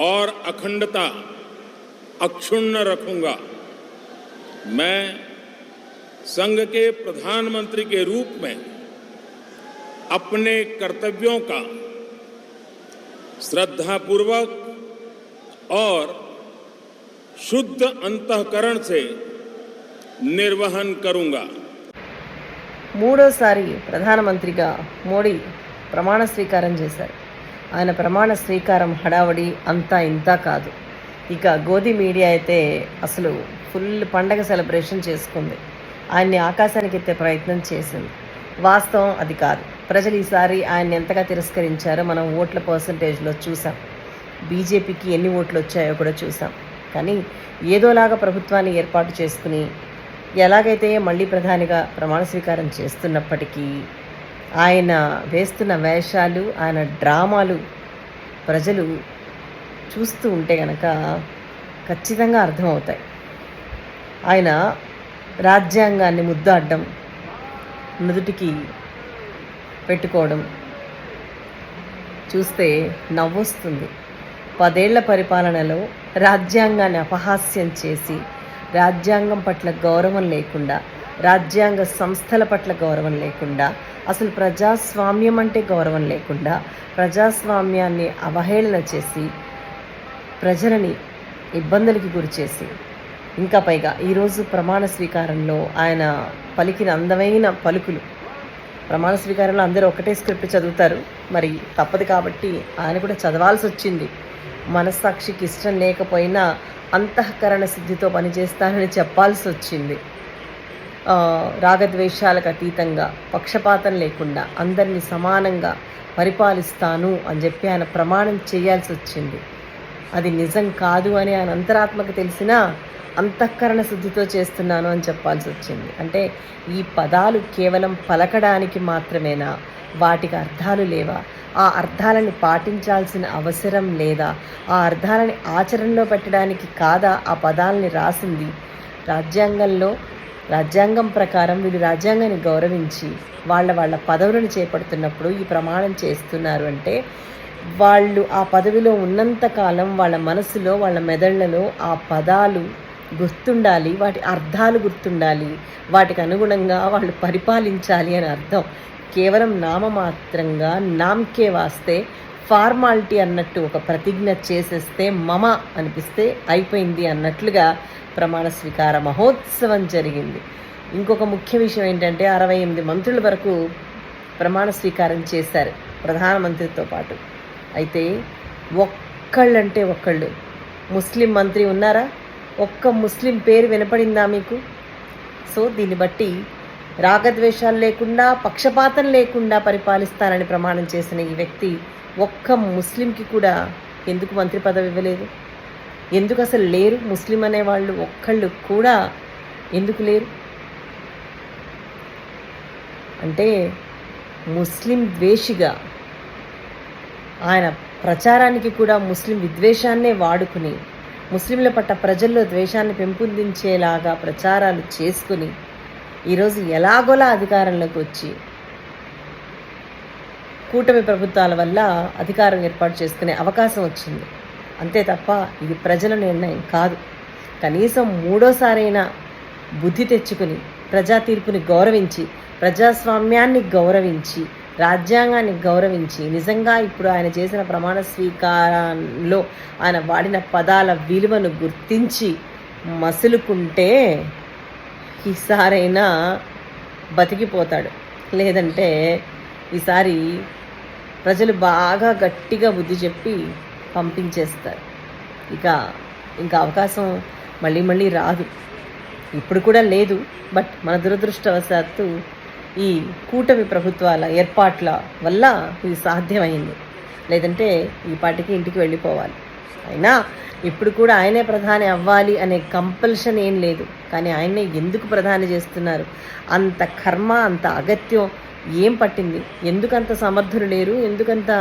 और अखंडता अक्षुण्ण रखूंगा मैं संघ के प्रधानमंत्री के रूप में अपने कर्तव्यों का श्रद्धापूर्वक और शुद्ध अंतकरण से निर्वहन करूंगा మూడోసారి ప్రధానమంత్రిగా మోడీ ప్రమాణ స్వీకారం చేశారు ఆయన ప్రమాణ స్వీకారం హడావడి అంతా ఇంతా కాదు. ఇక గోధి మీడియా అయితే అసలు ఫుల్ పండగ సెలబ్రేషన్ చేసుకుంది. ఆయన్ని ఆకాశానికి ఎత్తే ప్రయత్నం చేసింది. వాస్తవం అది కాదు. ప్రజలు ఈసారి ఆయన్ని ఎంతగా తిరస్కరించారో మనం ఓట్ల పర్సంటేజ్లో చూసాం బీజేపీకి ఎన్ని ఓట్లు వచ్చాయో కూడా చూసాం కానీ ఏదోలాగా ప్రభుత్వాన్ని ఏర్పాటు చేసుకుని ఎలాగైతే మళ్ళీ ప్రధానిగా ప్రమాణ స్వీకారం చేస్తున్నప్పటికీ ఆయన వేస్తున్న వేషాలు ఆయన డ్రామాలు ప్రజలు చూస్తూ ఉంటే గనక ఖచ్చితంగా అర్థమవుతాయి. ఆయన రాజ్యాంగాన్ని ముద్దాడడం నుదుటికి పెట్టుకోవడం చూస్తే నవ్వొస్తుంది. పదేళ్ళ పరిపాలనలో రాజ్యాంగాన్ని అపహాస్యం చేసి రాజ్యాంగం పట్ల గౌరవం లేకుండా రాజ్యాంగ సంస్థల పట్ల గౌరవం లేకుండా అసలు ప్రజాస్వామ్యం అంటే గౌరవం లేకుండా ప్రజాస్వామ్యాన్ని అవహేళన చేసి ప్రజలని ఇబ్బందులకి గురిచేసి ఇంకా పైగా ఈరోజు ప్రమాణ స్వీకారంలో ఆయన పలికిన అందమైన పలుకులు. ప్రమాణ స్వీకారంలో అందరూ ఒకటే స్క్రిప్ట్ చదువుతారు. మరి తప్పదు కాబట్టి ఆయన కూడా చదవాల్సి వచ్చింది. మనస్సాక్షికి ఇష్టం లేకపోయినా అంతఃకరణ సిద్ధితో పనిచేస్తానని చెప్పాల్సి వచ్చింది. రాగద్వేషాలకు అతీతంగా పక్షపాతం లేకుండా అందరినీ సమానంగా పరిపాలిస్తాను అని చెప్పి ఆయన ప్రమాణం చేయాల్సి వచ్చింది. అది నిజం కాదు అని ఆయన అంతరాత్మకు తెలిసినా అంతఃకరణ శుద్ధితో చేస్తున్నాను అని చెప్పాల్సి వచ్చింది. అంటే ఈ పదాలు కేవలం పలకడానికి మాత్రమేనా? వాటికి అర్థాలు లేవా? ఆ అర్థాలని పాటించాల్సిన అవసరం లేదా? ఆ అర్థాలని ఆచరణలో పెట్టడానికి కాదా ఆ పదాలని రాసింది? రాజ్యాంగంలో రాజ్యాంగం ప్రకారం వీళ్ళు రాజ్యాంగాన్ని గౌరవించి వాళ్ళ వాళ్ళ పదవులను చేపడుతున్నప్పుడు ఈ ప్రమాణం చేస్తున్నారు అంటే వాళ్ళు ఆ పదవిలో ఉన్నంత కాలం వాళ్ళ మనసులో వాళ్ళ మెదళ్ళలో ఆ పదాలు గుర్తుండాలి వాటి అర్థాలు గుర్తుండాలి. వాటికి అనుగుణంగా వాళ్ళు పరిపాలించాలి అని అర్థం. కేవలం నామమాత్రంగా నామ్కే వాస్తే ఫార్మాలిటీ అన్నట్టు ఒక ప్రతిజ్ఞ చేసేస్తే మమ అనిపిస్తే అయిపోయింది అన్నట్లుగా ప్రమాణ స్వీకార మహోత్సవం జరిగింది. ఇంకొక ముఖ్య విషయం ఏంటంటే అరవై ఎనిమిది మంత్రుల వరకు ప్రమాణ స్వీకారం చేశారు ప్రధానమంత్రితో పాటు. అయితే ఒక్కళ్ళంటే ఒక్కళ్ళు. ముస్లిం మంత్రి ఉన్నారా? ఒక్క ముస్లిం పేరు వినపడిందా మీకు? సో దీన్ని బట్టి రాగద్వేషాలు లేకుండా పక్షపాతం లేకుండా పరిపాలిస్తానని ప్రమాణం చేసిన ఈ వ్యక్తి ఒక్క ముస్లింకి కూడా ఎందుకు మంత్రి పదవి ఇవ్వలేదు? ఎందుకు అసలు లేరు? ముస్లిం అనేవాళ్ళు ఒక్కళ్ళు కూడా ఎందుకు లేరు? అంటే ముస్లిం ద్వేషిగా ఆయన ప్రచారానికి కూడా ముస్లిం విద్వేషాన్నే వాడుకుని ముస్లింల పట్ల ప్రజల్లో ద్వేషాన్ని పెంపొందించేలాగా ప్రచారాలు చేసుకుని ఈరోజు ఎలాగోలా అధికారంలోకి వచ్చి కూటమి ప్రభుత్వాల వల్ల అధికారం ఏర్పాటు చేసుకునే అవకాశం వచ్చింది. అంతే తప్ప ఇది ప్రజల నిర్ణయం కాదు. కనీసం మూడోసారైనా బుద్ధి తెచ్చుకుని ప్రజా తీర్పుని గౌరవించి ప్రజాస్వామ్యాన్ని గౌరవించి రాజ్యాంగాన్ని గౌరవించి నిజంగా ఇప్పుడు ఆయన చేసిన ప్రమాణ స్వీకారంలో ఆయన వాడిన పదాల విలువను గుర్తించి మసులుకుంటే ఈసారైనా బతికిపోతాడు. లేదంటే ఈసారి ప్రజలు బాగా గట్టిగా బుద్ధి చెప్పి పంపించేస్తారు. ఇక ఇంకా అవకాశం మళ్ళీ మళ్ళీ రాదు. ఇప్పుడు కూడా లేదు బట్ మన దురదృష్టవశాత్తు ఈ కూటమి ప్రభుత్వాల ఏర్పాట్ల వల్ల ఇది సాధ్యమైంది. లేదంటే ఈ పాటికి ఇంటికి వెళ్ళిపోవాలి. అయినా ఇప్పుడు కూడా ఆయనే ప్రధాని అవ్వాలి అనే కంపల్షన్ ఏం లేదు. కానీ ఆయన్నే ఎందుకు ప్రధాని చేస్తున్నారు? అంత కర్మ అంత అగత్యం ఏం పట్టింది? ఎందుకంత సమర్థులు లేరు? ఎందుకంత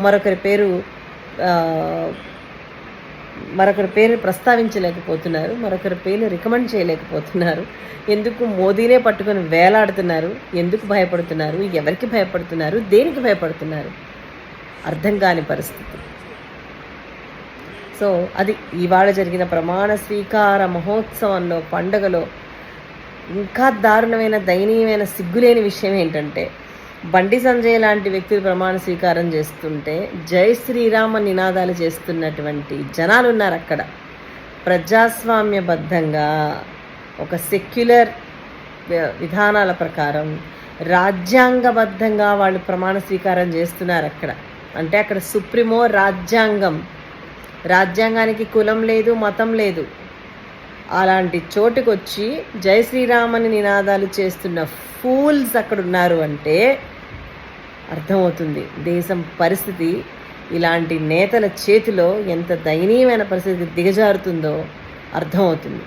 మరొకరి పేరు మరొకరి పేరు ప్రస్తావించలేకపోతున్నారు మరొకరి పేరు రికమెండ్ చేయలేకపోతున్నారు. ఎందుకు మోదీనే పట్టుకొని వేలాడుతున్నారు ఎందుకు భయపడుతున్నారు ఎవరికి భయపడుతున్నారు దేనికి భయపడుతున్నారు? అర్థం కాని పరిస్థితి. సో అది ఇవాళ జరిగిన ప్రమాణ స్వీకార మహోత్సవంలో పండగలో ఇంకా దారుణమైన దయనీయమైన సిగ్గులేని విషయం ఏంటంటే బండి సంజయ్ లాంటి వ్యక్తులు ప్రమాణ స్వీకారం చేస్తుంటే జై శ్రీరామ నినాదాలు చేస్తున్నటువంటి జనాలు ఉన్నారు అక్కడ. ప్రజాస్వామ్యబద్ధంగా ఒక సెక్యులర్ విధానాల ప్రకారం రాజ్యాంగబద్ధంగా వాళ్ళు ప్రమాణ స్వీకారం చేస్తున్నారు అక్కడ. అంటే అక్కడ సుప్రీమో రాజ్యాంగం. రాజ్యాంగానికి కులం లేదు మతం లేదు. అలాంటి చోటుకొచ్చి జై శ్రీరామని నినాదాలు చేస్తున్న ఫూల్స్ అక్కడ ఉన్నారు అంటే అర్థమవుతుంది. దేశం పరిస్థితి ఇలాంటి నేతల చేతిలో ఎంత దయనీయమైన పరిస్థితి దిగజారుతుందో అర్థమవుతుంది.